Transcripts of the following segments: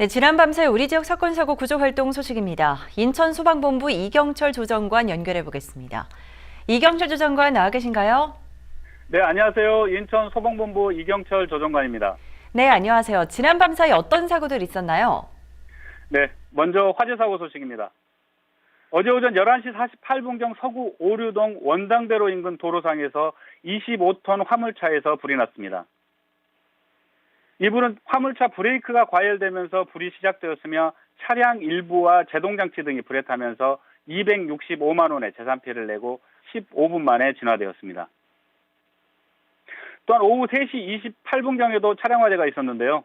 네, 지난 밤새 우리 지역 사건 사고 구조 활동 소식입니다. 인천 소방본부 이경철 조정관 연결해 보겠습니다. 이경철 조정관 나와 계신가요? 네, 안녕하세요. 인천 소방본부 이경철 조정관입니다. 네, 안녕하세요. 지난 밤 사이 어떤 사고들 있었나요? 네, 먼저 화재 사고 소식입니다. 어제 오전 11시 48분경 서구 오류동 원당대로 인근 도로상에서 25톤 화물차에서 불이 났습니다. 이불은 화물차 브레이크가 과열되면서 불이 시작되었으며 차량 일부와 제동장치 등이 불에 타면서 265만 원의 재산 피해를 내고 15분 만에 진화되었습니다. 또한 오후 3시 28분경에도 차량 화재가 있었는데요.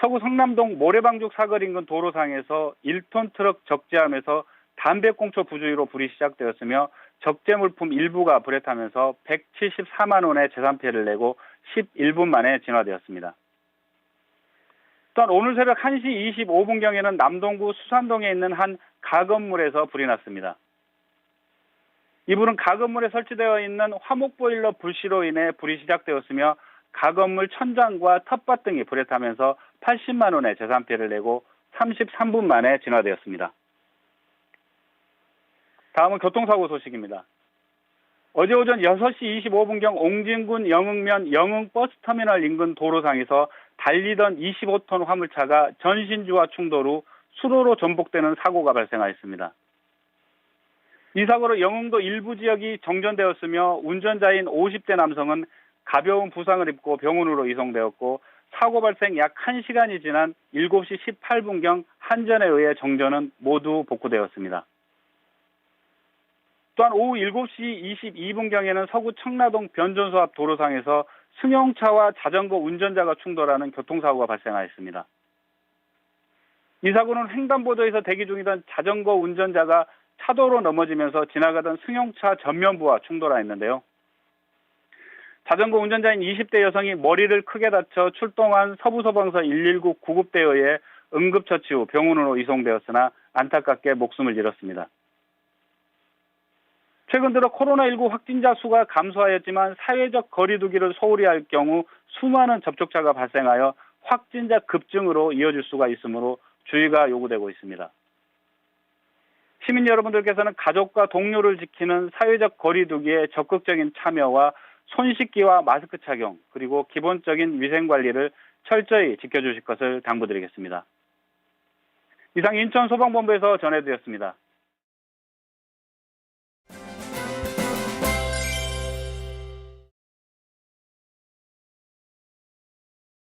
서구 성남동 모래방죽 사거리 인근 도로상에서 1톤 트럭 적재함에서 담배꽁초 부주의로 불이 시작되었으며 적재 물품 일부가 불에 타면서 174만 원의 재산 피해를 내고 11분 만에 진화되었습니다. 또한 오늘 새벽 1시 25분경에는 남동구 수산동에 있는 한 가건물에서 불이 났습니다. 이 불은 가건물에 설치되어 있는 화목보일러 불씨로 인해 불이 시작되었으며 가건물 천장과 텃밭 등이 불에 타면서 80만 원의 재산 피해를 내고 33분 만에 진화되었습니다. 다음은 교통사고 소식입니다. 어제 오전 6시 25분경 옹진군 영흥면 영흥버스터미널 인근 도로상에서 달리던 25톤 화물차가 전신주와 충돌 후 수로로 전복되는 사고가 발생하였습니다. 이 사고로 영흥도 일부 지역이 정전되었으며 운전자인 50대 남성은 가벼운 부상을 입고 병원으로 이송되었고 사고 발생 약 1시간이 지난 7시 18분경 한전에 의해 정전은 모두 복구되었습니다. 또한 오후 7시 22분경에는 서구 청라동 변전소 앞 도로상에서 승용차와 자전거 운전자가 충돌하는 교통사고가 발생하였습니다. 이 사고는 횡단보도에서 대기 중이던 자전거 운전자가 차도로 넘어지면서 지나가던 승용차 전면부와 충돌하였는데요. 자전거 운전자인 20대 여성이 머리를 크게 다쳐 출동한 서부소방서 119 구급대에 의해 응급처치 후 병원으로 이송되었으나 안타깝게 목숨을 잃었습니다. 최근 들어 코로나19 확진자 수가 감소하였지만 사회적 거리두기를 소홀히 할 경우 수많은 접촉자가 발생하여 확진자 급증으로 이어질 수가 있으므로 주의가 요구되고 있습니다. 시민 여러분들께서는 가족과 동료를 지키는 사회적 거리두기에 적극적인 참여와 손 씻기와 마스크 착용 그리고 기본적인 위생 관리를 철저히 지켜주실 것을 당부드리겠습니다. 이상 인천 소방본부에서 전해드렸습니다.